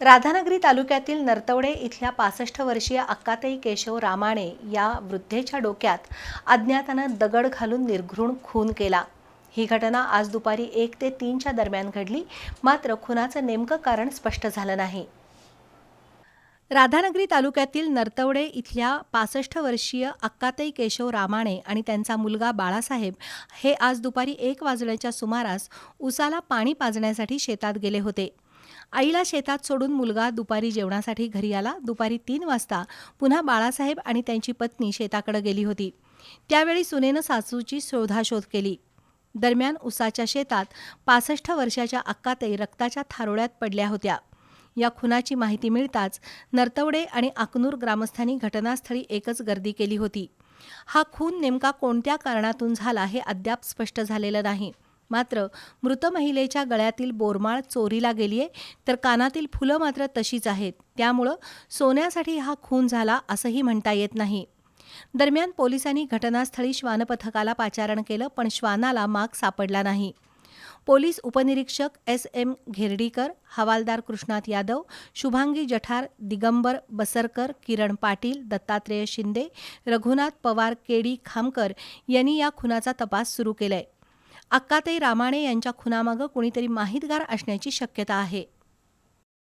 राधानगरी तालुक्यातील नरतवडे इथल्या पासष्ट वर्षीय अक्काताई केशव रामाणे या वृद्धेच्या डोक्यात अज्ञातानं दगड घालून निर्घृण खून केला. ही घटना आज दुपारी एक ते तीनच्या दरम्यान घडली. मात्र खुनाचं नेमकं कारण स्पष्ट झालं नाही. राधानगरी तालुक्यातील नरतवडे इथल्या पासष्ट वर्षीय अक्काताई केशव रामाणे आणि त्यांचा मुलगा बाळासाहेब हे आज दुपारी एक वाजण्याच्या सुमारास उसाला पाणी पाजण्यासाठी शेतात गेले होते. आईला शेतात सोडून मुलगा दुपारी जेवणासाठी घरी आला. दुपारी तीन वाजता पुन्हा बाळासाहेब आणि त्यांची पत्नी शेताकडे गेली होती. त्यावेळी सुनेनं सासूची शोधाशोध केली. दरम्यान उसाच्या शेतात पासष्ट वर्षाच्या अक्काताई रक्ताच्या थारोळ्यात पडल्या होत्या. या खुनाची माहिती मिळताच नरतवडे आणि अकनूर ग्रामस्थांनी घटनास्थळी एकच गर्दी केली होती. हा खून नेमका कोणत्या कारणातून झाला हे अद्याप स्पष्ट झालेलं नाही. मात्र मृत महिलेच्या गळ्यातील बोरमाळ चोरीला गेलीये तर कानातील फुलं मात्र तशीच आहेत. त्यामुळं सोन्यासाठी हा खून झाला असंही म्हणता येत नाही. दरम्यान पोलिसांनी घटनास्थळी श्वानपथकाला पाचारण केलं पण श्वानाला माग सापडला नाही. पोलीस उपनिरीक्षक एस एम घेर्डीकर हवालदार कृष्णात यादव शुभांगी जठार दिगंबर बसरकर किरण पाटील दत्तात्रेय शिंदे रघुनाथ पवार केडी खामकर यांनी या खुनाचा तपास सुरू केलाय. अक्काताई रामाणे यांच्या खुनामागं कुणीतरी माहितगार असण्याची शक्यता आहे.